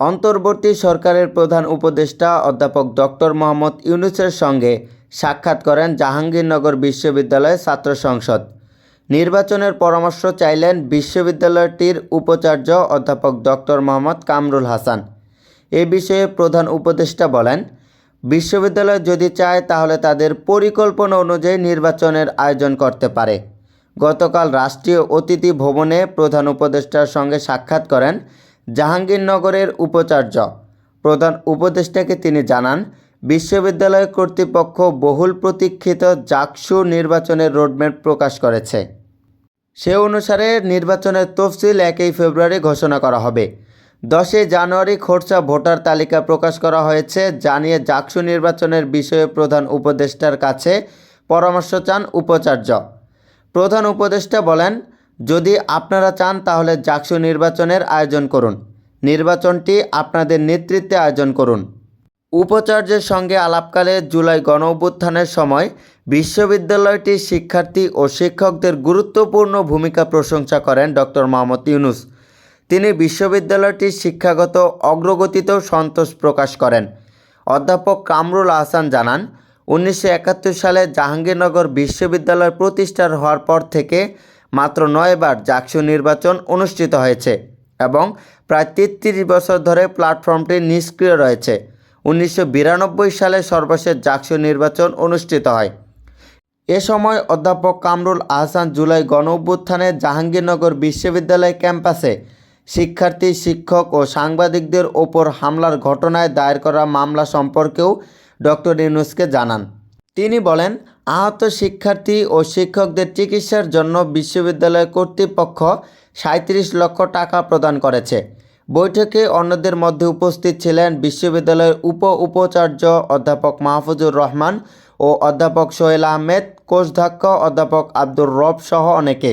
অন্তর্বর্তী সরকারের প্রধান উপদেষ্টা অধ্যাপক ডক্টর মোহাম্মদ ইউনুসের সঙ্গে সাক্ষাৎ করেন জাহাঙ্গীরনগর বিশ্ববিদ্যালয়ের ছাত্র সংসদ। নির্বাচনের পরামর্শ চাইলেন বিশ্ববিদ্যালয়টির উপাচার্য অধ্যাপক ডক্টর মোহাম্মদ কামরুল হাসান। এ বিষয়ে প্রধান উপদেষ্টা বলেন, বিশ্ববিদ্যালয় যদি চায় তাহলে তাদের পরিকল্পনা অনুযায়ী নির্বাচনের আয়োজন করতে পারে। গতকাল রাষ্ট্রীয় অতিথি ভবনে প্রধান উপদেষ্টার সঙ্গে সাক্ষাৎ করেন জাহাঙ্গীরনগরের উপাচার্য। প্রধান উপদেষ্টাকে তিনি জানান, বিশ্ববিদ্যালয় কর্তৃপক্ষ বহুল প্রতীক্ষিত জাকসু নির্বাচনের রোডম্যাপ প্রকাশ করেছে। সে অনুসারে নির্বাচনের তফসিল একই ফেব্রুয়ারি ঘোষণা করা হবে। দশই জানুয়ারি খোরচা ভোটার তালিকা প্রকাশ করা হয়েছে, জানিয়ে জাকসু নির্বাচনের বিষয়ে প্রধান উপদেষ্টার কাছে পরামর্শ চান উপাচার্য। প্রধান উপদেষ্টা বলেন যদি আপনারা চান তাহলে জাকসু নির্বাচনের আয়োজন করুন। নির্বাচনটি আপনাদের নেতৃত্বে আয়োজন করুন। উপাচার্যের সঙ্গে আলাপকালে জুলাই গণ অভ্যুত্থানের সময় বিশ্ববিদ্যালয়টির শিক্ষার্থী ও শিক্ষকদের গুরুত্বপূর্ণ ভূমিকা প্রশংসা করেন ডক্টর মোহাম্মদ ইউনুস। তিনি বিশ্ববিদ্যালয়টির শিক্ষাগত অগ্রগতিতেও সন্তোষ প্রকাশ করেন। অধ্যাপক কামরুল আহসান জানান, উনিশশো একাত্তর সালে জাহাঙ্গীরনগর বিশ্ববিদ্যালয় প্রতিষ্ঠার হওয়ার পর থেকে মাত্র নয়বার জাকসু নির্বাচন অনুষ্ঠিত হয়েছে এবং প্রায় তেত্রিশ বছর ধরে প্ল্যাটফর্মটি নিষ্ক্রিয় রয়েছে। উনিশশো বিরানব্বই সালে সর্বশেষ জাকসু নির্বাচন অনুষ্ঠিত হয়। এ সময় অধ্যাপক কামরুল আহসান জুলাই গণ অভ্যুত্থানে জাহাঙ্গীরনগর বিশ্ববিদ্যালয় ক্যাম্পাসে শিক্ষার্থী, শিক্ষক ও সাংবাদিকদের ওপর হামলার ঘটনায় দায়ের করা মামলা সম্পর্কেও ডক্টর ইউনুসকে জানান। তিনি বলেন আহত শিক্ষার্থী ও শিক্ষকদের চিকিৎসার জন্য বিশ্ববিদ্যালয় কর্তৃপক্ষ সাঁত্রিশ লক্ষ টাকা প্রদান করেছে। বৈঠকে অন্যদের মধ্যে উপস্থিত ছিলেন বিশ্ববিদ্যালয়ের উপ উপাচার্য অধ্যাপক মাহফুজুর রহমান ও অধ্যাপক সোহেল আহমেদ, কোষধ্যক্ষ অধ্যাপক আব্দুর রব সহ অনেকে।